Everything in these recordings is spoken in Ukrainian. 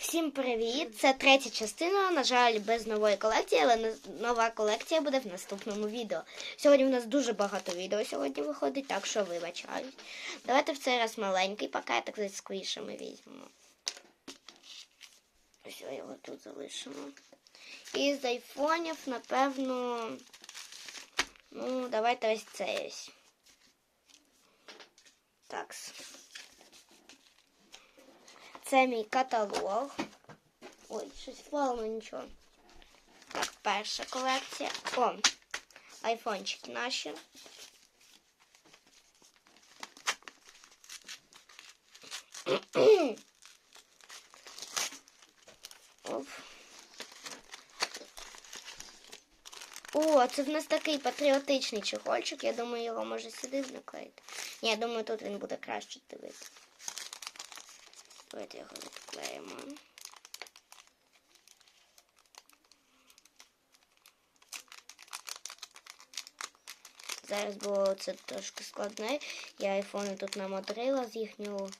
Всім привіт! Це третя частина. На жаль, без нової колекції, але нова колекція буде в наступному відео. Сьогодні в нас дуже багато відео сьогодні виходить, так що вибачаюсь. Давайте в цей раз маленький пакетик зі сквішами візьмемо. Ось його тут залишимо. І з айфонів, напевно. Ну, давайте ось цей ось. Так. Це мій каталог. Ой, щось впало, нічого. Так, перша колекція. О, айфончики наші. О, це в нас такий патріотичний чехольчик. Я думаю, його може сюди наклеїти. Ні, я думаю, тут він буде краще дивитися. Давайте його відклеїмо. Зараз було це трошки складне. Я айфони тут намадрила з їхньою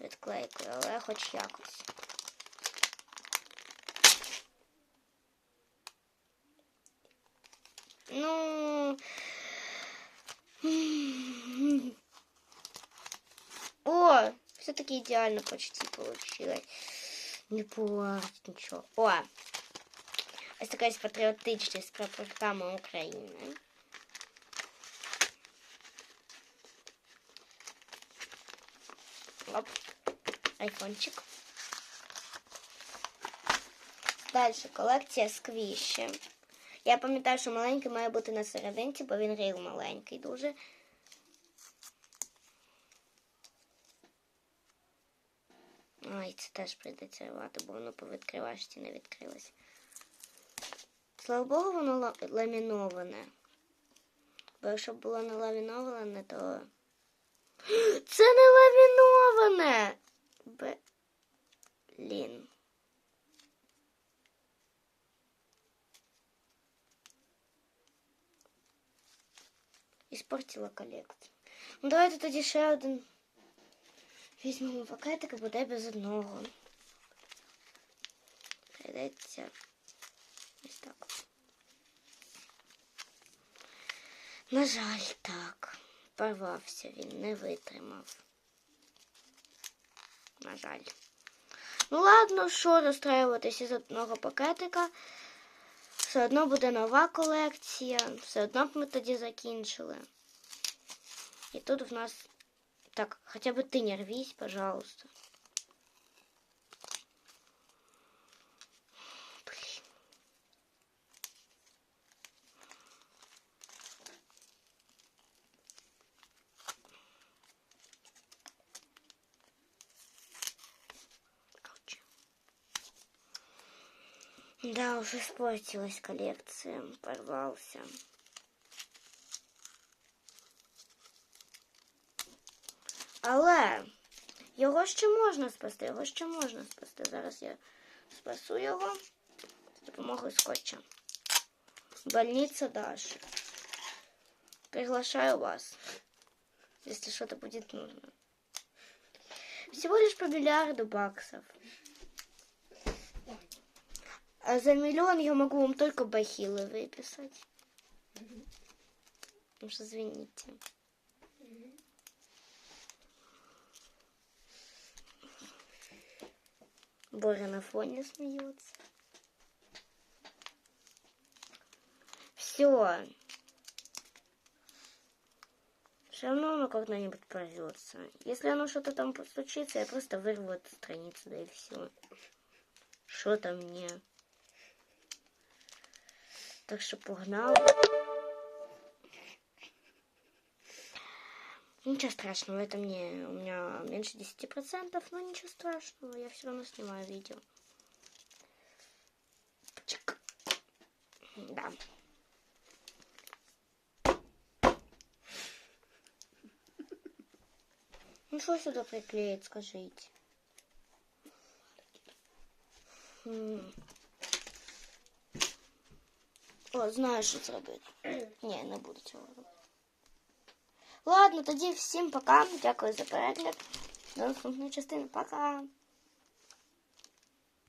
відклейкою, але хоч якось. Ну. О, все-таки идеально почти получилось. Не плачь, нічого. О! Ось така ось патріотичність з прапорками України. Оп, айфончик. Далі колекція сквіші. Я пам'ятаю, що маленький має бути на серединці, бо він ріл маленький дуже. Ай, це теж прийдеться рвати, бо воно по відкривашці не відкрилось. Слава Богу, воно ламіноване. Бо якщо б було не ламіноване, то. Це не ламіноване! Блін. Іспортила колекцію. Ну, давайте тоді ще один візьмемо пакетик і буде без одного. Прийдеться ось так. На жаль, так. Порвався він, не витримав. На жаль. Ну ладно, що розстраюватися з одного пакетика. Все одно буде нова колекція, все одно б ми тоді закінчили. І тут в нас. Так, хоча б ти не рвись, пожалуйста. Да, уже испортилась коллекция, порвался. Але його ще можна спасти, його ще можна спасти. Зараз я спасу його з допомогою скотча. Больниця Даши. Приглашаю вас, если что-то будет нужно. Всего лишь по миллиарду баксов. А за миллион я могу вам только бахилы выписать. Уж извините. Боря на фоне смеется. Все. Все равно оно когда-нибудь порвется. Если оно что-то там постучится, я просто вырву эту страницу, да и все. Что там мне? Так что погнал. Ничего страшного, это мне у меня меньше 10%, но ничего страшного, я все равно снимаю видео. Чик. Да. Ну что сюда приклеить, скажите? М. О, знаю, що зробити. Ні, не буду робити. Ладно, тоді всім пока. Дякую за перегляд. До наступної частини. Пока.